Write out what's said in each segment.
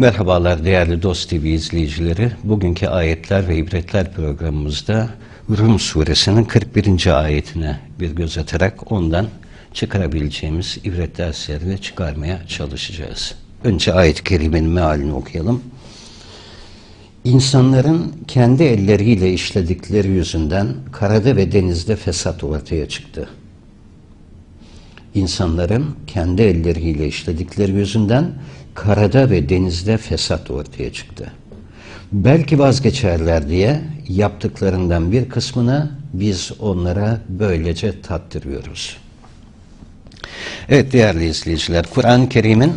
Merhabalar değerli Dost TV izleyicileri. Bugünkü ayetler ve ibretler programımızda Rum suresinin 41. ayetine bir göz atarak ondan çıkarabileceğimiz ibret derslerini çıkarmaya çalışacağız. Önce ayet-i kerimenin mealini okuyalım. İnsanların kendi elleriyle işledikleri yüzünden karada ve denizde fesat ortaya çıktı. İnsanların kendi elleriyle işledikleri yüzünden karada ve denizde fesat ortaya çıktı. Belki vazgeçerler diye yaptıklarından bir kısmını biz onlara böylece tattırıyoruz. Evet değerli izleyiciler, Kur'an-ı Kerim'in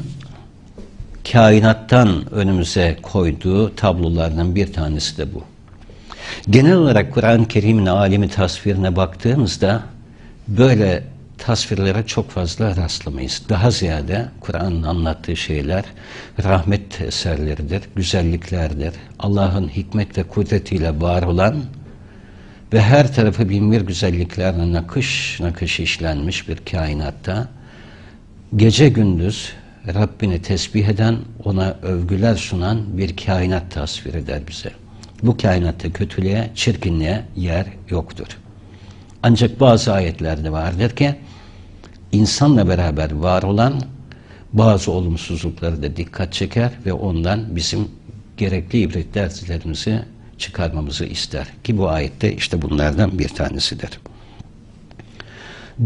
kainattan önümüze koyduğu tablolardan bir tanesi de bu. Genel olarak Kur'an-ı Kerim'in alemi tasvirine baktığımızda böyle tasvirlere çok fazla rastlamayız. Daha ziyade Kur'an'ın anlattığı şeyler rahmet eserleridir, güzelliklerdir. Allah'ın hikmet ve kudretiyle var olan ve her tarafı binbir güzelliklerle nakış nakış işlenmiş bir kainatta gece gündüz Rabbini tesbih eden, ona övgüler sunan bir kainat tasvir eder bize. Bu kainatta kötülüğe, çirkinliğe yer yoktur. Ancak bazı ayetlerde vardır ki insanla beraber var olan bazı olumsuzlukları da dikkat çeker ve ondan bizim gerekli ibret derslerimizi çıkarmamızı ister. Ki bu ayette işte bunlardan bir tanesidir.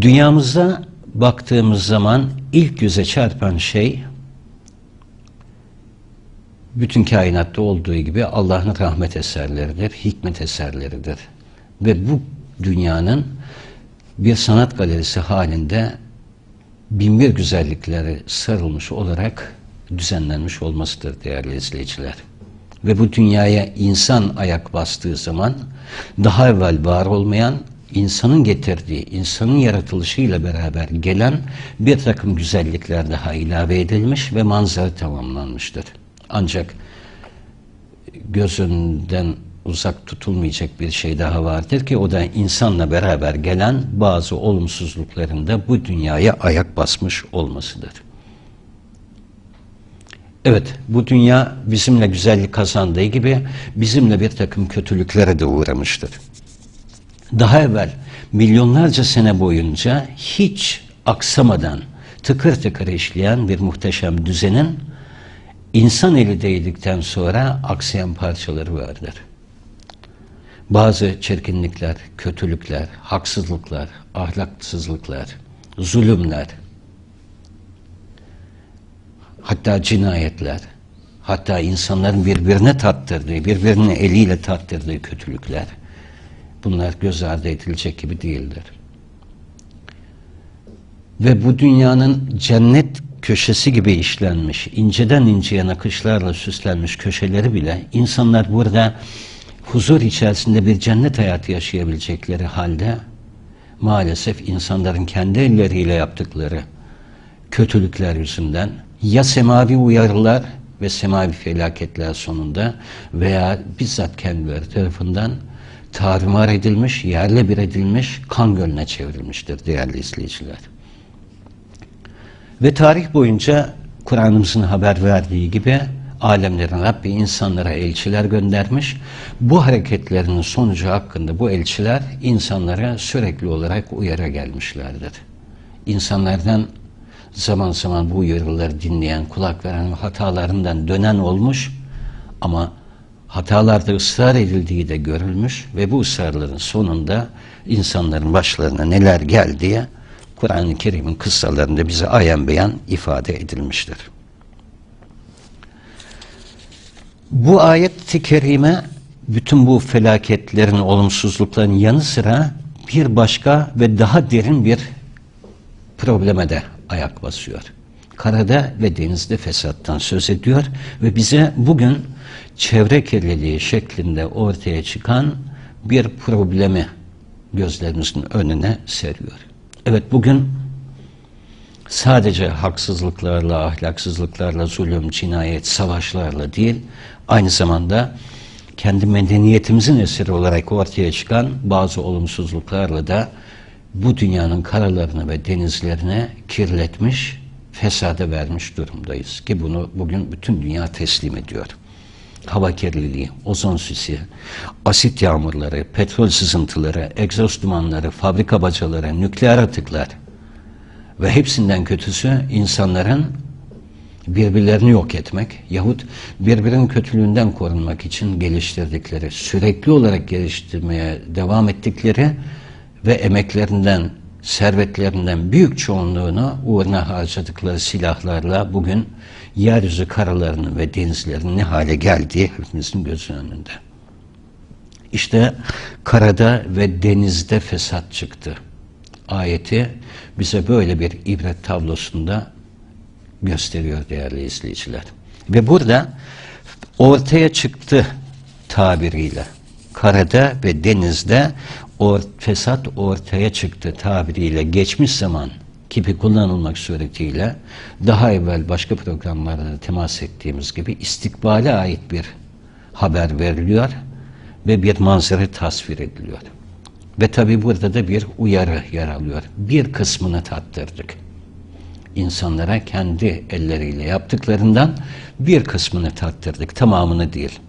Dünyamızda baktığımız zaman ilk göze çarpan şey bütün kainatta olduğu gibi Allah'ın rahmet eserleridir, hikmet eserleridir. Ve bu dünyanın bir sanat galerisi halinde binbir güzellikleri sarılmış olarak düzenlenmiş olmasıdır değerli izleyiciler. Ve bu dünyaya insan ayak bastığı zaman daha evvel var olmayan insanın getirdiği, insanın yaratılışıyla beraber gelen bir takım güzellikler daha ilave edilmiş ve manzara tamamlanmıştır. Ancak gözünden uzak tutulmayacak bir şey daha vardır ki o da insanla beraber gelen bazı olumsuzlukların da bu dünyaya ayak basmış olmasıdır. Evet, bu dünya bizimle güzellik kazandığı gibi bizimle bir takım kötülüklere de uğramıştır. Daha evvel milyonlarca sene boyunca hiç aksamadan tıkır tıkır işleyen bir muhteşem düzenin insan eli değdikten sonra aksayan parçaları vardır bazı çirkinlikler, kötülükler, haksızlıklar, ahlaksızlıklar, zulümler, hatta cinayetler, hatta insanların birbirine tattırdığı, birbirinin eliyle tattırdığı kötülükler, bunlar göz ardı edilecek gibi değildir. Ve bu dünyanın cennet köşesi gibi işlenmiş, inceden inceye nakışlarla süslenmiş köşeleri bile insanlar burada huzur içerisinde bir cennet hayatı yaşayabilecekleri halde maalesef insanların kendi elleriyle yaptıkları kötülükler yüzünden ya semavi uyarılar ve semavi felaketler sonunda veya bizzat kendileri tarafından tarumar edilmiş, yerle bir edilmiş, kan gölüne çevrilmiştir değerli izleyiciler. Ve tarih boyunca Kur'an'ımızın haber verdiği gibi alemlerin Rabbi insanlara elçiler göndermiş. Bu hareketlerinin sonucu hakkında bu elçiler insanlara sürekli olarak uyara gelmişlerdir. İnsanlardan zaman zaman bu uyarıları dinleyen, kulak veren hatalarından dönen olmuş ama hatalarda ısrar edildiği de görülmüş ve bu ısrarların sonunda insanların başlarına neler geldiği Kur'an-ı Kerim'in kıssalarında bize ayan beyan ifade edilmiştir. Bu ayet-i kerime bütün bu felaketlerin, olumsuzlukların yanı sıra bir başka ve daha derin bir probleme de ayak basıyor. Karada ve denizde fesattan söz ediyor ve bize bugün çevre kirliliği şeklinde ortaya çıkan bir problemi gözlerimizin önüne seriyor. Evet bugün sadece haksızlıklarla, ahlaksızlıklarla, zulüm, cinayet, savaşlarla değil, aynı zamanda kendi medeniyetimizin eseri olarak ortaya çıkan bazı olumsuzluklarla da bu dünyanın karalarını ve denizlerini kirletmiş, fesada vermiş durumdayız ki bunu bugün bütün dünya teslim ediyor. Hava kirliliği, ozon sisi, asit yağmurları, petrol sızıntıları, egzoz dumanları, fabrika bacaları, nükleer atıklar ve hepsinden kötüsü insanların birbirlerini yok etmek yahut birbirinin kötülüğünden korunmak için geliştirdikleri, sürekli olarak geliştirmeye devam ettikleri ve emeklerinden, servetlerinden büyük çoğunluğunu uğruna harcadıkları silahlarla bugün yeryüzü karalarının ve denizlerinin ne hale geldiği hepimizin gözü önünde. İşte karada ve denizde fesat çıktı. Ayeti bize böyle bir ibret tablosunda gösteriyor değerli izleyiciler. Ve burada ortaya çıktı tabiriyle karada ve denizde or, fesat ortaya çıktı tabiriyle geçmiş zaman kipi kullanılmak suretiyle daha evvel başka programlarda da temas ettiğimiz gibi istikbale ait bir haber veriliyor ve bir manzara tasvir ediliyor. Ve tabi burada da bir uyarı yer alıyor. Bir kısmını tattırdık. İnsanlara kendi elleriyle yaptıklarından bir kısmını tattırdık. Tamamını değil.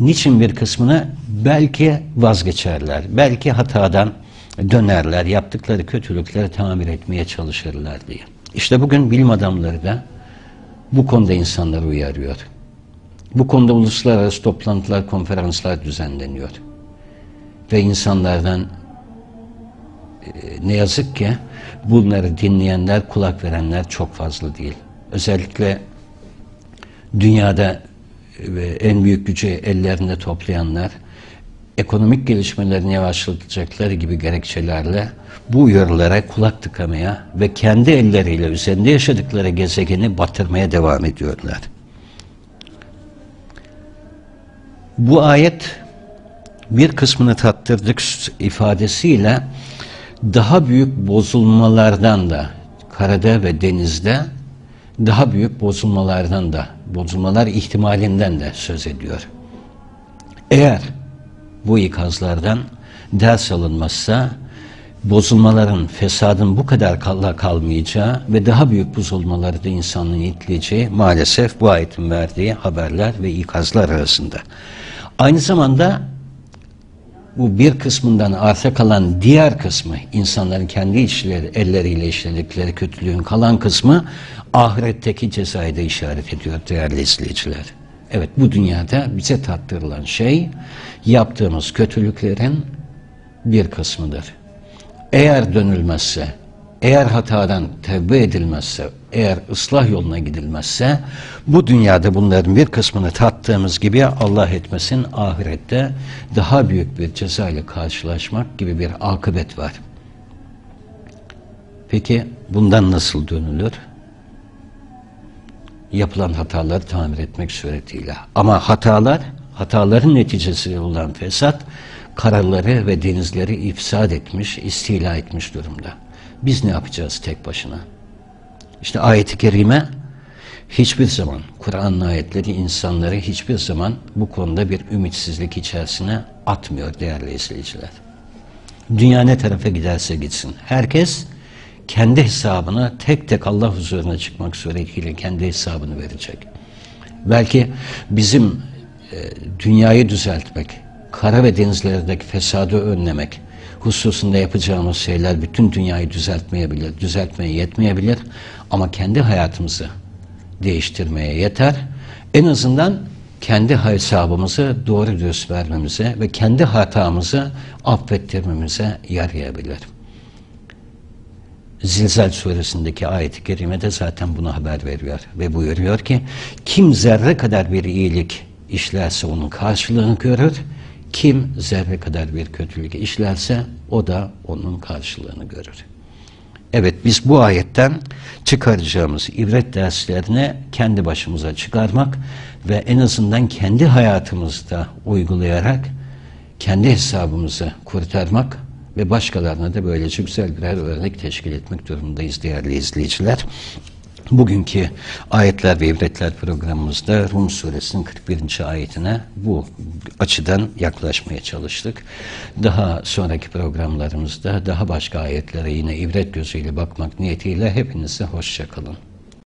Niçin bir kısmını? Belki vazgeçerler. Belki hatadan dönerler. Yaptıkları kötülükleri tamir etmeye çalışırlar diye. İşte bugün bilim adamları da bu konuda insanları uyarıyor. Bu konuda uluslararası toplantılar, konferanslar düzenleniyor. Ve insanlardan e, ne yazık ki bunları dinleyenler, kulak verenler çok fazla değil. Özellikle dünyada ve en büyük gücü ellerinde toplayanlar ekonomik gelişmelerini yavaşlatacakları gibi gerekçelerle bu uyarılara kulak tıkamaya ve kendi elleriyle üzerinde yaşadıkları gezegeni batırmaya devam ediyorlar. Bu ayet bir kısmını tattırdık ifadesiyle daha büyük bozulmalardan da karada ve denizde daha büyük bozulmalardan da bozulmalar ihtimalinden de söz ediyor. Eğer bu ikazlardan ders alınmazsa bozulmaların, fesadın bu kadar kalla kalmayacağı ve daha büyük bozulmaları da insanlığın itleyeceği maalesef bu ayetin verdiği haberler ve ikazlar arasında. Aynı zamanda bu bir kısmından arta kalan diğer kısmı, insanların kendi işleri, elleriyle işledikleri kötülüğün kalan kısmı ahiretteki cezayı da işaret ediyor değerli izleyiciler. Evet bu dünyada bize tattırılan şey yaptığımız kötülüklerin bir kısmıdır. Eğer dönülmezse, eğer hatadan tevbe edilmezse, eğer ıslah yoluna gidilmezse bu dünyada bunların bir kısmını tattığımız gibi Allah etmesin ahirette daha büyük bir ceza ile karşılaşmak gibi bir akıbet var. Peki bundan nasıl dönülür? Yapılan hataları tamir etmek suretiyle. Ama hatalar, hataların neticesi olan fesat karaları ve denizleri ifsad etmiş, istila etmiş durumda. Biz ne yapacağız tek başına? İşte ayeti kerime hiçbir zaman Kur'an'ın ayetleri insanları hiçbir zaman bu konuda bir ümitsizlik içerisine atmıyor değerli izleyiciler. Dünya ne tarafa giderse gitsin. Herkes kendi hesabını tek tek Allah huzuruna çıkmak suretiyle kendi hesabını verecek. Belki bizim e, dünyayı düzeltmek, kara ve denizlerdeki fesadı önlemek, hususunda yapacağımız şeyler bütün dünyayı düzeltmeyebilir, düzeltmeye yetmeyebilir ama kendi hayatımızı değiştirmeye yeter. En azından kendi hesabımızı doğru düz vermemize ve kendi hatamızı affettirmemize yarayabilir. Zilzal suresindeki ayet-i kerime de zaten bunu haber veriyor ve buyuruyor ki kim zerre kadar bir iyilik işlerse onun karşılığını görür kim zerre kadar bir kötülük işlerse o da onun karşılığını görür. Evet biz bu ayetten çıkaracağımız ibret derslerini kendi başımıza çıkarmak ve en azından kendi hayatımızda uygulayarak kendi hesabımızı kurtarmak ve başkalarına da böylece güzel birer örnek teşkil etmek durumundayız değerli izleyiciler. Bugünkü ayetler ve ibretler programımızda Rum suresinin 41. ayetine bu açıdan yaklaşmaya çalıştık. Daha sonraki programlarımızda daha başka ayetlere yine ibret gözüyle bakmak niyetiyle hepinize hoşçakalın.